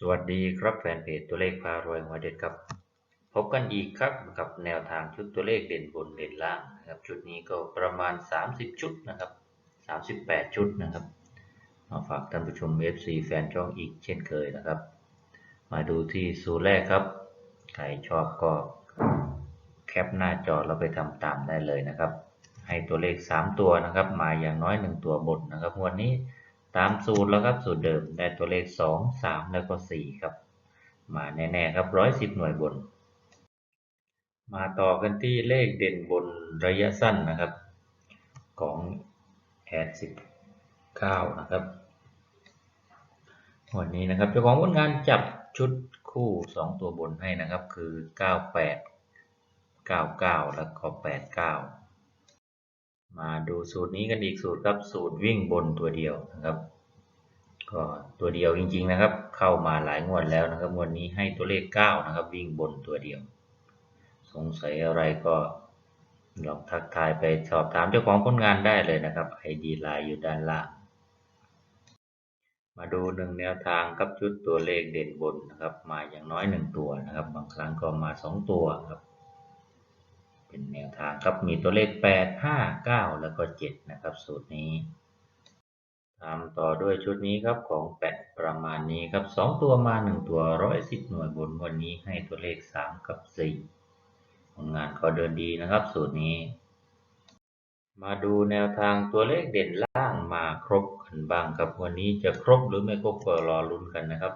สวัสดีครับแฟนเพจตัวเลขพารวยหัวเด็ดครับ พบกันอีกครับกับแนวทางชุดตัวเลขเด่นบนเด่นล่างนะครับชุดนี้ก็ประมาณ 30 ชุดนะครับ 38 ชุดนะครับมาฝากท่านผู้ชม FC แฟนช่องอีกเช่นเคยนะครับ มาดูที่สูตรแรกครับ ใครชอบก็แคปหน้าจอเราไปทำตามได้เลยนะครับ ให้ตัวเลข 3 ตัวนะครับ มาอย่างน้อย 1 ตัวบนนะครับวันนี้ ตามสูตรแล้วครับสูตรเดิมได้ตัวเลข 2 3 แล้วก็ 4 ครับ มาแน่ๆครับ 110 หน่วยบน มาต่อกันที่เลขเด่นบนระยะสั้นนะครับ ของแอด19 นะครับ วันนี้นะครับเจ้าของผลงานจับชุดคู่ 2 ตัวบนให้นะครับคือ 98 99 แล้วก็ 89 มาดูสูตรนี้กันอีกสูตรครับสูตรวิ่งบนตัวเดียวนะครับ ก็ตัวเดียวจริง ๆนะครับ เข้ามาหลายงวดแล้วนะครับงวดนี้ให้ตัวเลข 9 นะครับ วิ่งบนตัวเดียว สงสัยอะไรก็ลองทักทายไปสอบถามเจ้าของผลงานได้เลยนะครับ ID ไลน์อยู่ด้านล่าง มาดูหนึ่งแนวทางครับชุดตัวเลขเด่นบนนะครับ มาอย่างน้อยหนึ่งตัวนะครับ บางครั้งก็มาสองตัวครับ เป็นแนวทางครับมีตัวเลข 8 5 9 แล้วก็ 7 นะครับ สูตรนี้ตามต่อด้วยชุดนี้ครับของแปดประมาณนี้ครับ 2 ตัวมา 1 ตัว 110 หน่วยบนวันนี้ให้ตัวเลข 3 กับ 4 ผลงานก็เดินดีนะครับ สูตรนี้ มาดูแนวทางตัวเลขเด่นล่างมาครบกันบ้างครับวันนี้จะครบหรือไม่ครบก็รอลุ้นกันนะครับ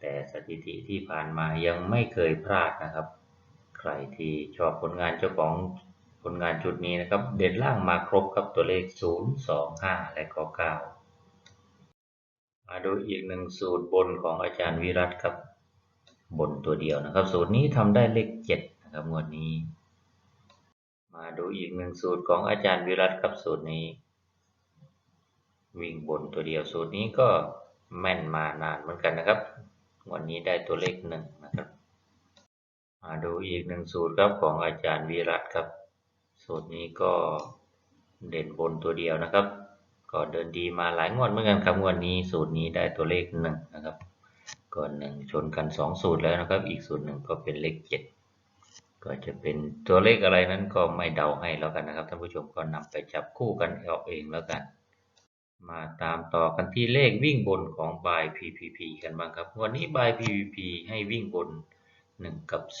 แต่สถิติที่ผ่านมายังไม่เคยพลาดนะครับ ใครที่ชอบผลงานเจ้าของผลงานชุดนี้นะครับ เด่นล่างมาครบครับตัวเลข 0 2 5 และก็9มาดูอีกหนึ่งสูตรบนของอาจารย์วิรัตครับ บนตัวเดียวนะครับ สูตรนี้ทำได้เลข 7 นะครับงวดนี้ มาดูอีกหนึ่งสูตรของอาจารย์วิรัตครับสูตรนี้ วิ่งบนตัวเดียวสูตรนี้ก็แม่นมานานเหมือนกันนะครับ วันนี้ได้ตัวเลขหนึ่ง มาดูอีกหนึ่งสูตรครับของอาจารย์วิรัตครับ สูตรนี้ก็เด่นบนตัวเดียวนะครับ ก็เดินดีมาหลายงวดเหมือนกันครับงวดนี้สูตรนี้ได้ตัวเลขหนึ่งนะครับก่อนหนึ่งชนกันสองสูตรแล้วนะครับ อีกสูตรหนึ่งก็เป็นเลขเจ็ดก็จะเป็นตัวเลขอะไรนั้นก็ไม่เดาให้แล้วกันนะครับท่านผู้ชมก็นำไปจับคู่กันเอาเองแล้วกัน มาตามต่อกันที่เลขวิ่งบนของ by PPP กันบ้างครับ วันนี้ by PPP ให้วิ่งบน 1กับ2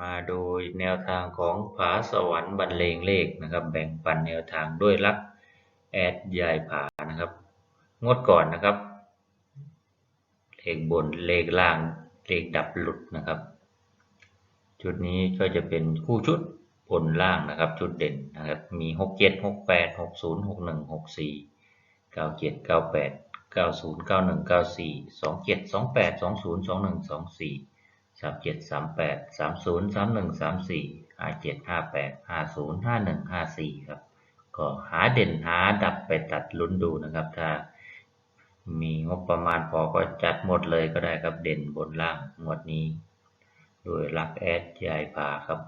มาโดยแนวทางของผาสวรรค์บรรเลงเลขนะครับ แบ่งปันแนวทางด้วยลักแอดยายผานะครับ งวดก่อนนะครับ เลขบนเลขล่างเลขดับหลุดนะครับ ชุดนี้ก็จะเป็นคู่ชุดบนล่างนะครับ ชุดเด่นนะครับ มี 6 7 6 8 6 0 6 1 6 4 9 7 9 8 90 91 94 27 28 20 21 24 37 38 30 31 34 57 58 50 51 54 ครับ ก็หาเด่นหาดับไปตัดลุ้นดูนะครับ ถ้ามีงบประมาณพอก็จัดหมดเลยก็ได้ครับเด่นบนล่างงวดนี้ โดยลักแอดยายผาครับ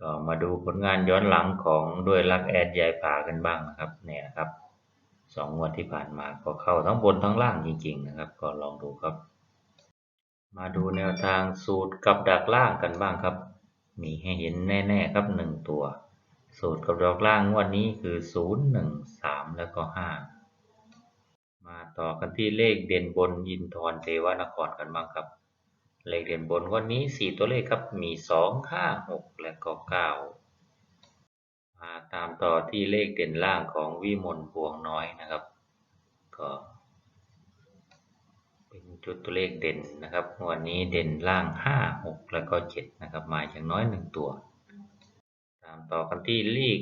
ก็มาดูผลงานย้อนหลังของด้วยลักแอดยายผากันบ้างนะครับ เนี่ยนะครับ สองงวดที่ผ่านมาก็เข้าทั้งบนทั้งล่างจริงๆนะครับ ก็ลองดูครับ มาดูแนวทางสูตรกับดักล่างกันบ้างครับ มีให้เห็นแน่ๆครับหนึ่งตัว สูตรกับดักล่างงวดนี้คือศูนย์หนึ่งสามแล้วก็ห้ามาต่อกันที่เลขเด่นบนยินทรเทวนครกันบ้างครับ เลขเด่นบนวันนี้สี่ตัวเลขครับมีสองห้าหกและก็เก้า มาตามต่อที่เลขเด่นล่างของวิมลพวงน้อยนะครับ ก็เป็นจุดตัวเลขเด่นนะครับ วันนี้เด่นล่างห้าหกแล้วก็เจ็ดนะครับมาอย่างน้อยหนึ่งตัว ตามต่อกันที่เลข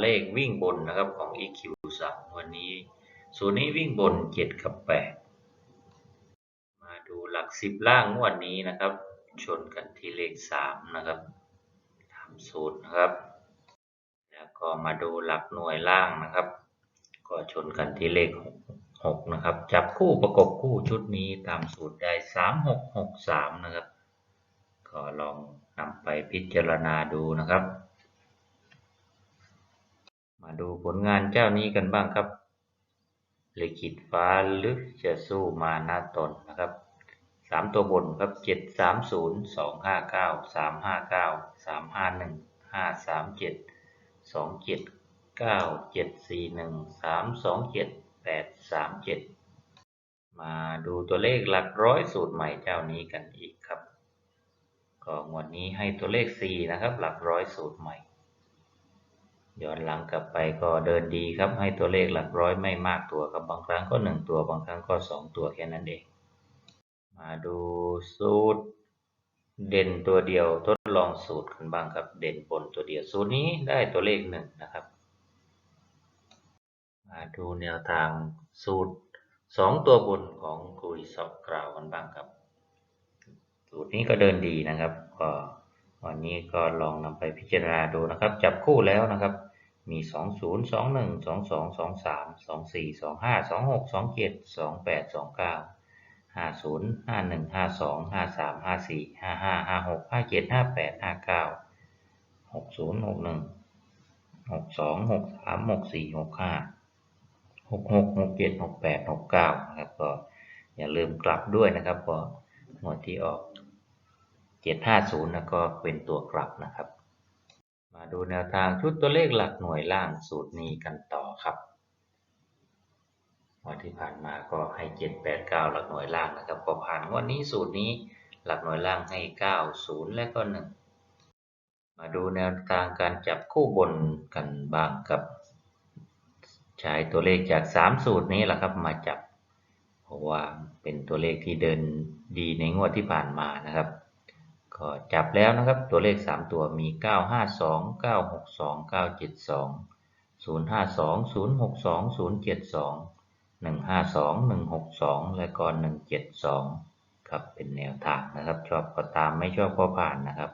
เลขวิ่งบนนะครับของ EQ สามวันนี้ส่วนนี้วิ่งบนเจ็ดกับแปดมาดูหลักสิบล่างงวดนี้นะครับ ชนกันที่เลขสามนะครับทำสูตรนะครับ ก็มาดูหลักหน่วยล่างนะครับ ก็ชนกันที่เลขหกนะครับ จับคู่ประกบคู่ชุดนี้ตามสูตรได้สามหกหกสามนะครับ ก็ลองนำไปพิจารณาดูนะครับ มาดูผลงานเจ้านี้กันบ้างครับลิขิตฟ้าหรือจะสู้มาหน้าตนนะครับสามตัวบนครับเจ็ดสามศูนย์สองห้าเก้า สามห้าเก้าสามาดสองเจ็ดเก้าเจ็ดสี่หนึ่งสามสองเจ็ดแปดสามเจ็ดมาดูตัวเลขหลักร้อยสูตรใหม่เจ้านี้กันอีกครับ ก็งวดนี้ให้ตัวเลขสี่นะครับ หลักร้อยสูตรใหม่ ย้อนหลังกลับไปก็เดินดีครับ ให้ตัวเลขหลักร้อยไม่มากตัวครับ บางครั้งก็หนึ่งตัว บางครั้งก็สองตัวแค่นั้นเอง มาดูสูตรเด่นตัวเดียวท ลองสูตรกันบ้างครับ เด่นบนตัวเดียวสูตรนี้ได้ตัวเลขหนึ่งนะครับ มาดูแนวทางสูตรสองตัวบนของคุยสอบกล่าวกันบ้างครับ สูตรนี้ก็เดินดีนะครับก็วันนี้ก็ลองนำไปพิจารณาดูนะครับ จับคู่แล้วนะครับ มี 2 0 2 1 2 2 2 3 2 4 2 5 2 6 2 7 2 8 2 9 5 0 5 1 5 2 5 3 5 4 5 5 5 6 5 7 5 8 5 9 6 0 6 1 6 2 6 3 6 4 6 5 6 6 6 7 6 8 6 9นะครับก็อย่าลืมกลับด้วยนะครับก็หมวดที่ออก750นะก็เป็นตัวกลับนะครับ มาดูแนวทางชุดตัวเลขหลักหน่วยล่างสูตรนี้กันต่อครับ วันที่ผ่านมาก็ให้789หลักหน่วยล่างนะครับ ก็ผ่านวันนี้สูตรนี้หลักหน่วยล่างให้90และก็1มาดูแนวทางการจับคู่บนกันบ้างครับ ใช้ตัวเลขจาก3สูตรนี้แหละครับมาจับ เพราะว่าเป็นตัวเลขที่เดินดีในงวดที่ผ่านมานะครับก็จับแล้วนะครับตัวเลข 3 ตัวมี 952 962 972 052 062 072 152 162 และก็172 ครับ เป็นแนวทางนะครับ ชอบก็ตามไม่ชอบก็ผ่านนะครับ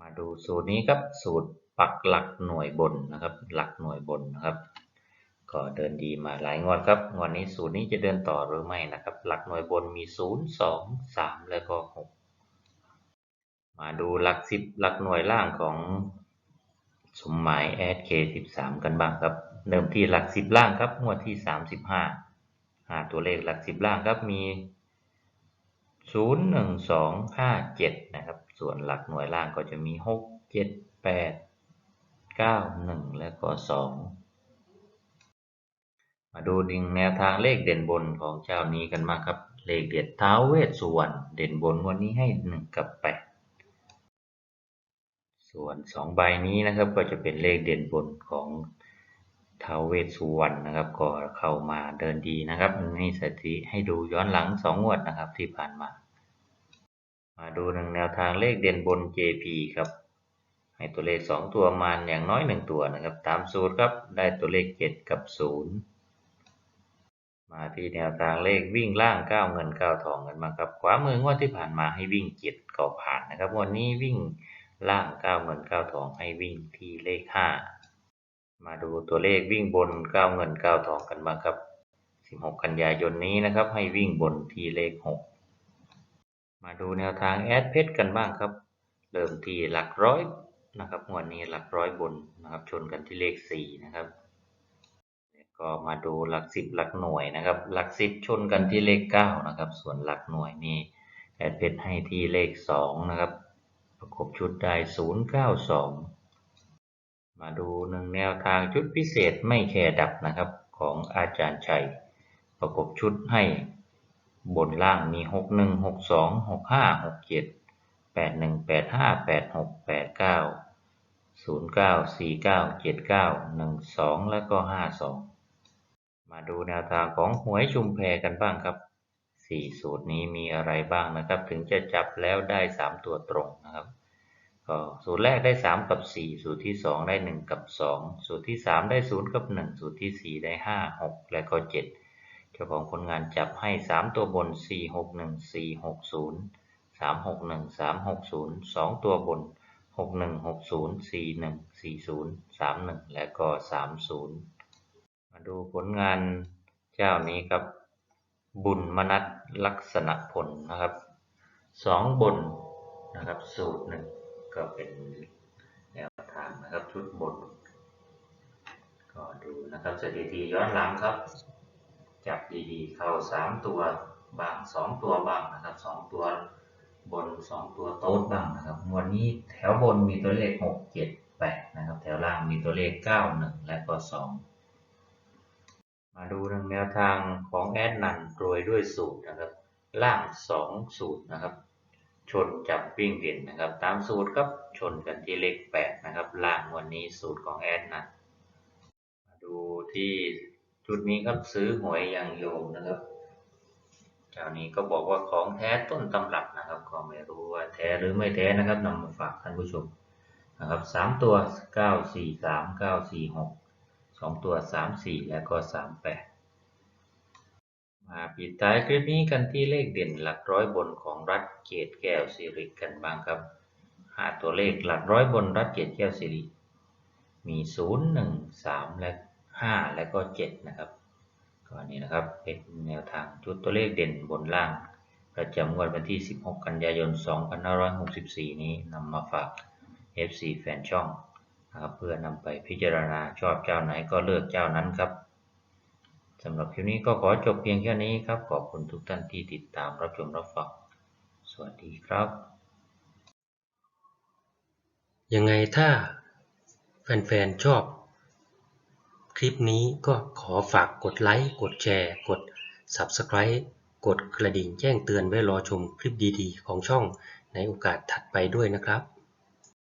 มาดูสูตรนี้ครับ สูตรปักหลักหน่วยบนนะครับ หลักหน่วยบนนะครับ ก็เดินดีมาหลายงวดครับ งวดนี้สูตรนี้จะเดินต่อหรือไม่นะครับ หลักหน่วยบนมี 0 2 3 แล้วก็ 6 มาดูหลัก 10 หลักหน่วยล่างของสมหมายแอด K13 กันบ้างครับ เริ่มที่หลัก10ล่างครับงวดที่35หาตัวเลขหลัก10ล่างครับมี0 1 2 5 7นะครับ ส่วนหลักหน่วยล่างก็จะมี6 7 8 9 1แปดเก้าหนึ่งและก็2มาดูดิ่งแนวทางเลขเด่นบนของเจ้านี้กันมาครับ เลขเด็ดท้าเวสสุวรรณเด่นบนวันนี้ให้1กับ8ส่วน2ใบนี้นะครับก็จะเป็นเลขเด่นบนของ ท้าเวสสุวรรณนะครับ ก็เข้ามาเดินดีนะครับนี่สถิติให้ดูย้อนหลัง2งวดนะครับที่ผ่านมา มาดูหนึ่งแนวทางเลขเด่นบน JP ครับ ให้ตัวเลข 2 ตัวมาอย่างน้อย 1 ตัวนะครับ ตามสูตรครับได้ตัวเลข 7 กับ 0 มาที่แนวทางเลขวิ่งล่างก้าเงินก้าทองกันมาครับขวามืองวดที่ผ่านมาให้วิ่งเจ็ดก็ผ่านนะครับ วันนี้วิ่งล่างก้าเงินก้าทองให้วิ่งที่เลขห้า มาดูตัวเลขวิ่งบนก้าวเงินก้าวทองกันบ้างครับ 16 กันยายนนี้นะครับ ให้วิ่งบนที่เลข 6 มาดูแนวทางแอดเพชรกันบ้างครับ เริ่มที่หลักร้อยนะครับงวันนี้หลักร้อยบนนะครับ ชนกันที่เลข 4 นะครับก็มาดูหลักสิบหลักหน่วยนะครับ หลักสิบชนกันที่เลขเก้านะครับ ส่วนหลักหน่วยนี่แอดเพชรให้ที่เลขสองนะครับ ประกบชุดได้ศูนย์เก้าสอง มาดูหนึ่งแนวทางชุดพิเศษไม่แคร์ดับนะครับของอาจารย์ชัย ประกบชุดให้บนล่างมีหกหนึ่งหกสองหกห้าหกเจ็ดแปดหนึ่งแปดห้าแปดหกแปดเก้าศูนย์เก้าสี่เก้าเจ็ดเก้าหนึ่งสองแล้วก็ห้าสองมาดูแนวทางของหวยชุมแพกันบ้างครับสี่สูตรนี้มีอะไรบ้างนะครับ ถึงจะจับแล้วได้สามตัวตรงนะครับ ก็สูตรแรกได้สามกับสี่สูตรที่สองได้หนึ่งกับสองสูตรที่สามได้ศูนย์กับหนึ่งสูตรที่สี่ได้ห้าหกและก็เจ็ดเจ้าของผลงานจับให้สามตัวบนสี่หกหนึ่งสี่หกศูนย์สามหกหนึ่งสามหกศูนย์สองตัวบนหกหนึ่งหกศูนย์สี่หนึ่งสี่ศูนย์สามหนึ่งและก็สามศูนย์มาดูผลงานเจ้านี้ครับ บุญมนัสลักษณะผลนะครับสองบนนะครับสูตรหนึ่ง ก็เป็นแนวทางนะครับชุดบนก็ดูนะครับสถิติย้อนหลังครับ จับดีๆเข้าสามตัวบางสองตัวบางนะครับสองตัวบนสองตัวโต๊ดบ้างนะครับวันนี้แถวบนมีตัวเลขหกเจ็ดแปดนะครับแถวล่างมีตัวเลขเก้าหนึ่งและก็สองมาดูทางแนวทางของแอดนันโรยด้วยสูตรนะครับล่างสองสูตรนะครับ ชนจับวิ่งเด่นนะครับ ตามสูตรครับชนกันที่เลขแปดนะครับ ล่างวันนี้สูตรของแอดนันมาดูที่จุดนี้ครับซื้อหวยอย่างโยมนะครับเจ้านี้ก็บอกว่าของแท้ต้นตำรับนะครับ ก็ไม่รู้ว่าแท้หรือไม่แท้นะครับนำมาฝากท่านผู้ชมนะครับสามตัวเก้าสี่สามเก้าสี่หกสองตัวสามสี่แล้วก็สามแปด มาปิดท้ายคลิปนี้กันที่เลขเด่นหลักร้อยบนของรัฐเกตแก้วสิริกันบ้างครับหาตัวเลขหลักร้อยบนรัฐเกตแก้วสิริมีศูนย์หนึ่งสามและห้าและก็เจ็ดนะครับก็นี้นะครับเป็นแนวทางชุดตัวเลขเด่นบนล่าง ประจำงวดวันที่ 16 กันยายน 2564 นี้นำมาฝาก FC แฟนช่องนะครับเพื่อนำไปพิจารณาชอบเจ้าไหนก็เลือกเจ้านั้นครับ สำหรับคลิปนี้ก็ขอจบเพียงแค่นี้ครับ ขอบคุณทุกท่านที่ติดตามรับชมรับฟัง สวัสดีครับ ยังไงถ้าแฟนๆชอบ คลิปนี้ก็ขอฝากกดไลค์ กดแชร์ กด Subscribe กดกระดิ่งแจ้งเตือนไว้รอชมคลิปดีๆ ของช่องในโอกาสถัดไปด้วยนะครับ